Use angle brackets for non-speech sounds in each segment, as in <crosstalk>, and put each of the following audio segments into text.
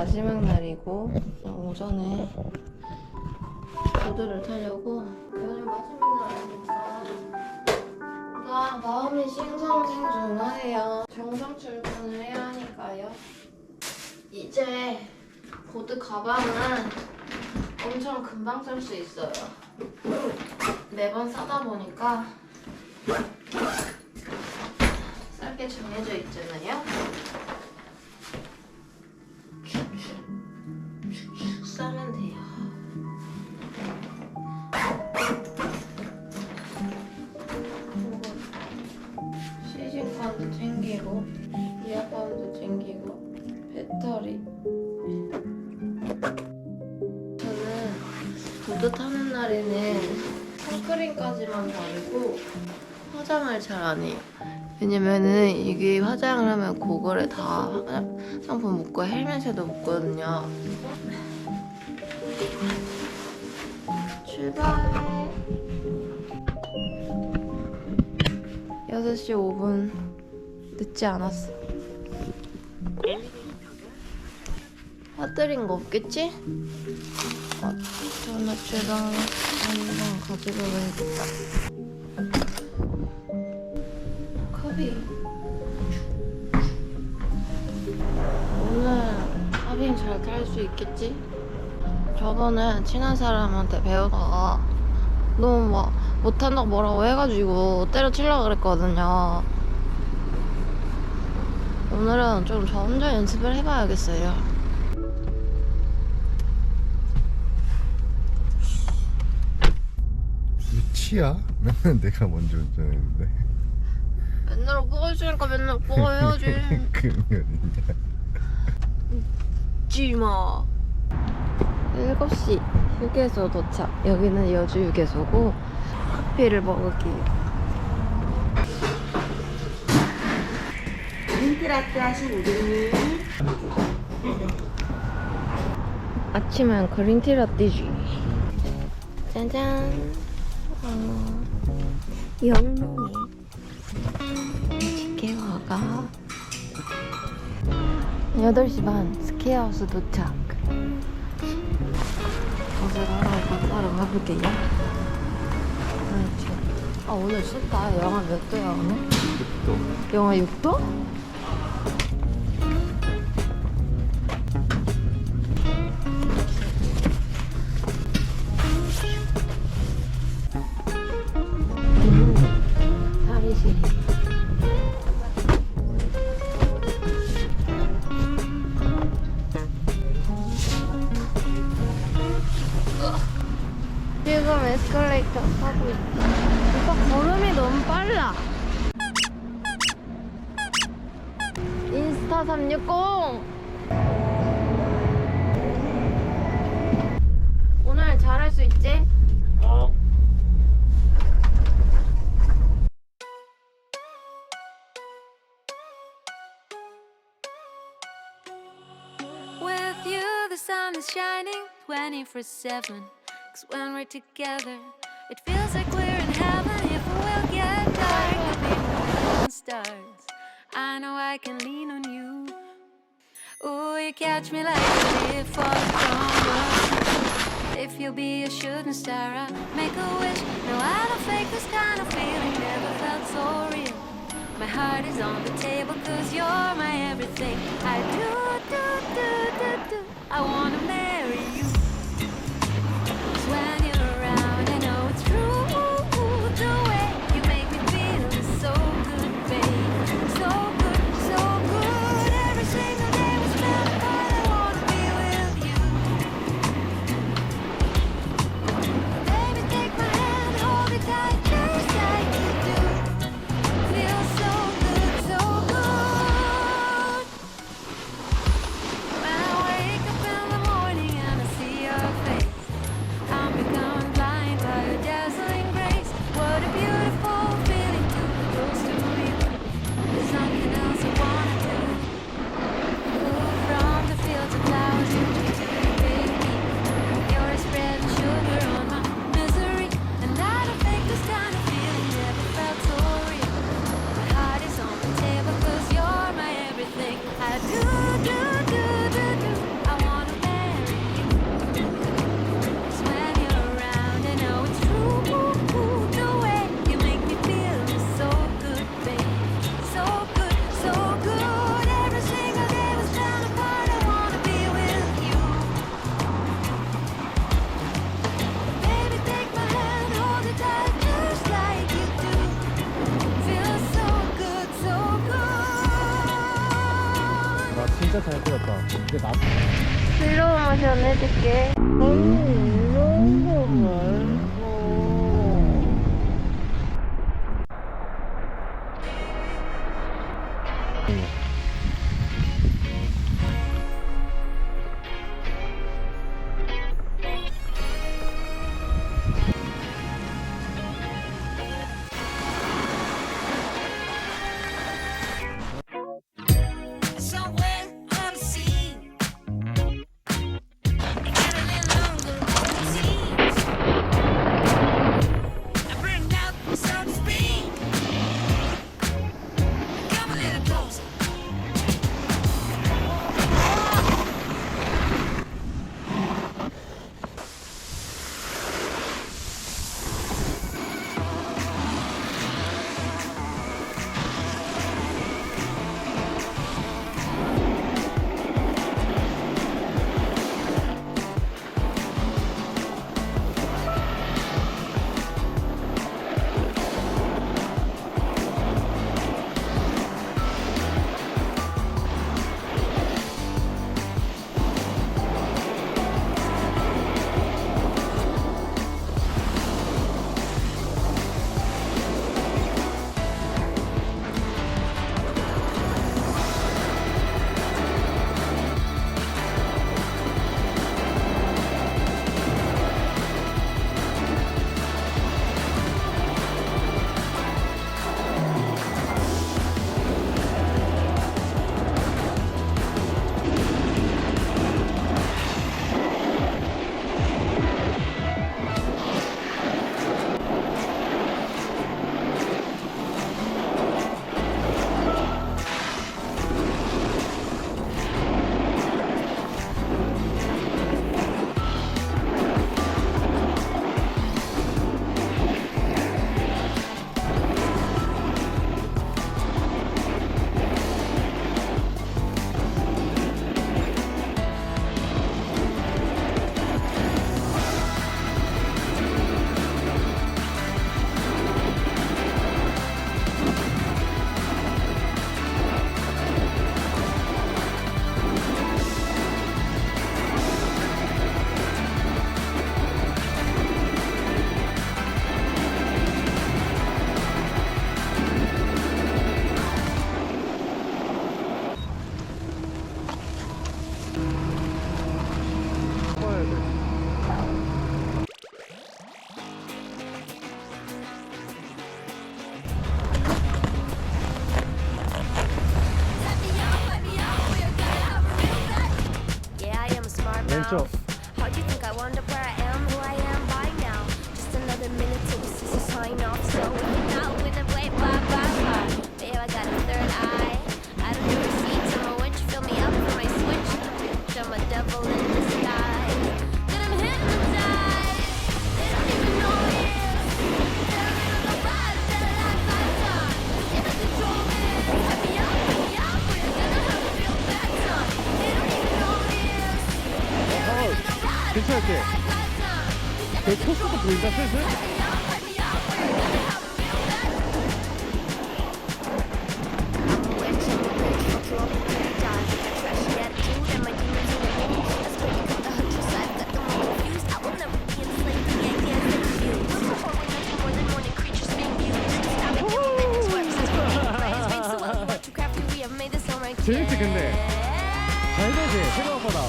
마지막 날이고 오전에 보드를 타려고 연휴 마지막 날이니까 나 마음이 싱숭생숭하네요. 정상 출근을 해야 하니까요. 이제 보드 가방은 엄청 금방 살 수 있어요. 매번 싸다 보니까 쌀게 정해져 있잖아요. 배터리 저는 보드 타는 날에는 선크림까지만 바르고 화장을 잘 안 해요. 왜냐면은 이게 화장을 하면 고글에 다 화장품 묻고 헬멧에도 묻거든요. 출발. 6시 5분 늦지 않았어. 화드린 거 없겠지? 아, 도넛이랑 한번 가지고 가야겠다. 컵이 오늘 하빙 잘 탈 수 있겠지? 저번에 친한 사람한테 배우다가 너무 막 못한다고 뭐라고 해가지고 때려치려고 그랬거든요. 오늘은 좀 저 혼자 연습을 해봐야겠어요. 미치야? 맨날 내가 먼저 운전했는데 맨날 오빠가 했으니까 맨날 오빠가 <laughs> 해야지. 그러면 있냐 찌마. 7시 휴게소 도착. 여기는 여주 휴게소고 커피를 먹을게. 민트라떼 하신 우리 아침은 그린티 라떼지. 짜잔. 어, 영롱이. 스케어가 8시 반 스케어하우스 도착. 옷을 하러 가러 가볼게요. 아 오늘 춥다. 영하 몇 도야 오늘? 또 영하 6도? 지금 에스컬레이터 타고 있지. 오빠 걸음이 너무 빨라. 인스타 360 오늘 잘할 수 있지? 어. With you, the sun is shining 24 7. Cause when we're together, it feels like we're in heaven. If we will get dark, we'll be the stars. I know I can lean on you. Ooh, you catch me like a leaf a If you'll be a shooting star, I'll make a wish. No, I don't fake this kind of feeling, never felt so real. My heart is on the table cause you're my everything. I do, 진짜 잘 그렸다. 근데 나 슬로우 모션 해줄게. 음, 이런 거 재밌지 근데? 잘 되지? 생각보다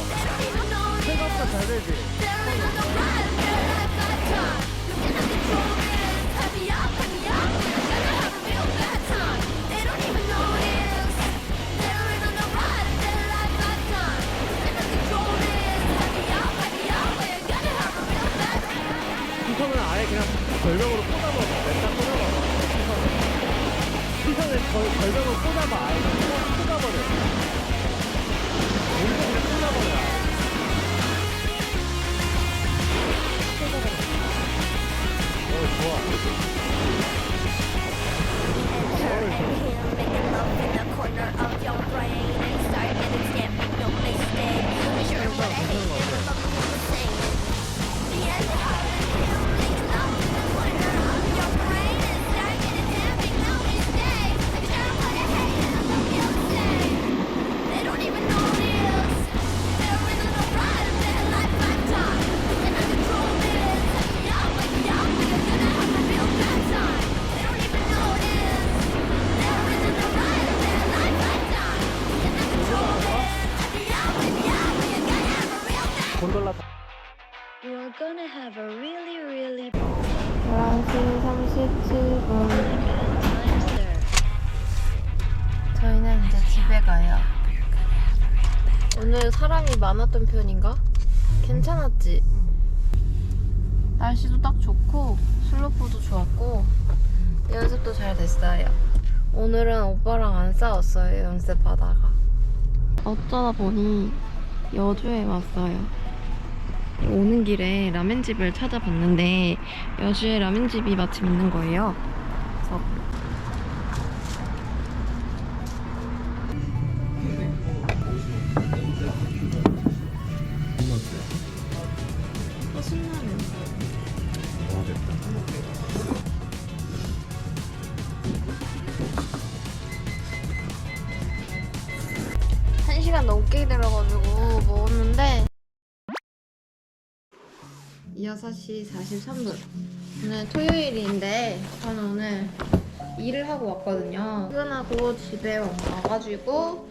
생각보다 잘 되지? 집에 가요. 오늘 사람이 많았던 편인가? 괜찮았지? 날씨도 딱 좋고, 슬로프도 좋았고, 연습도 잘 됐어요. 오늘은 오빠랑 안 싸웠어요, 연습하다가. 어쩌다 보니 여주에 왔어요. 오는 길에 라멘집을 찾아봤는데 여주에 라멘집이 마침 있는 거예요. 6시 43분. 오늘 토요일인데 저는 오늘 일을 하고 왔거든요. 퇴근하고 집에 와가지고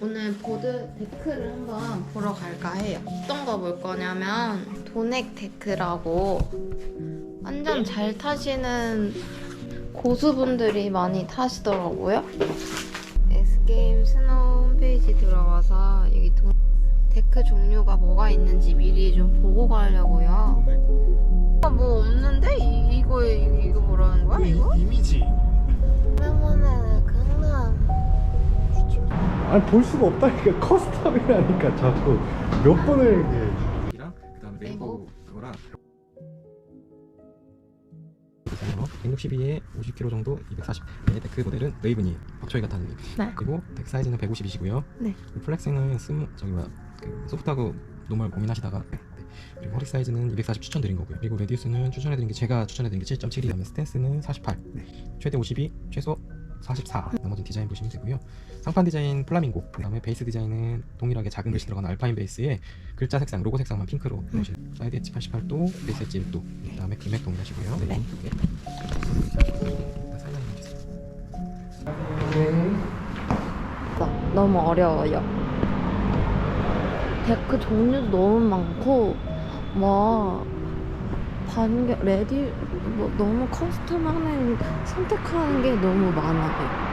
오늘 보드 데크를 한번 보러 갈까 해요. 어떤 거 볼 거냐면 도넥 데크라고 완전 잘 타시는 고수분들이 많이 타시더라고요. S게임 스노우 홈페이지 들어가서 여기 도, 데크 종류가 뭐가 있는지 미리 좀 보고 가려고요. 아, 뭐 없는데? 이, 이거, 이거, 뭐라는 거야? 이거? 이미지. 오랜만에 강남. 아니 볼 수가 없다니까 커스텀이라니까 자꾸 몇 번을 얘기해. 이랑 그다음에 레고. 레인보우 그거랑 162에 50kg 정도 240 네, 데크 모델은 레이븐이에요 박초희가 타는 레이븐 네. 그리고 덱 사이즈는 150이시고요 네. 플렉스는 스무 저기 뭐야 그 소프트하고 노멀 고민하시다가 네. 그리고 허리 사이즈는 240 추천드린 거고요. 그리고 레디우스는 추천해드린 게 제가 추천해드린 게 7.7이 그다음에 스탠스는 48 최대 52 최소 44 나머지 디자인 보시면 되고요. 상판 디자인 플라밍고 그다음에 베이스 디자인은 동일하게 작은 글씨 들어간 알파인 베이스에 글자 색상 로고 색상만 핑크로 해주세요. 사이드 엣지 88도 베이스 엣지 1도 그다음에 금액 동일하시고요. 네. 네. 주세요 너무 어려워요. 데크 종류도 너무 많고, 뭐, 반겨, 레디, 뭐, 너무 커스텀하는, 선택하는 게 너무 많아요.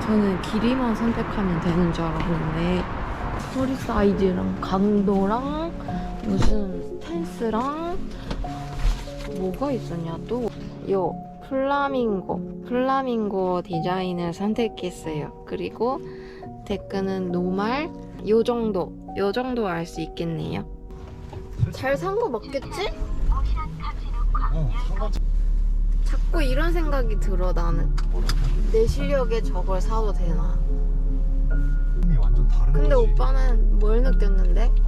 저는 길이만 선택하면 되는 줄 알았는데, 허리 사이즈랑 강도랑, 무슨 스탠스랑, 뭐가 있었냐, 또. 요, 플라밍고, 플라밍고 디자인을 선택했어요. 그리고 데크는 노말, 요 정도, 요 정도 알 수 있겠네요. 잘 산 거 맞겠지? 어 상관. 자꾸 이런 생각이 들어 나는. 내 실력에 저걸 사도 되나? 이 완전 다른 근데. 오빠는 뭘 느꼈는데? 어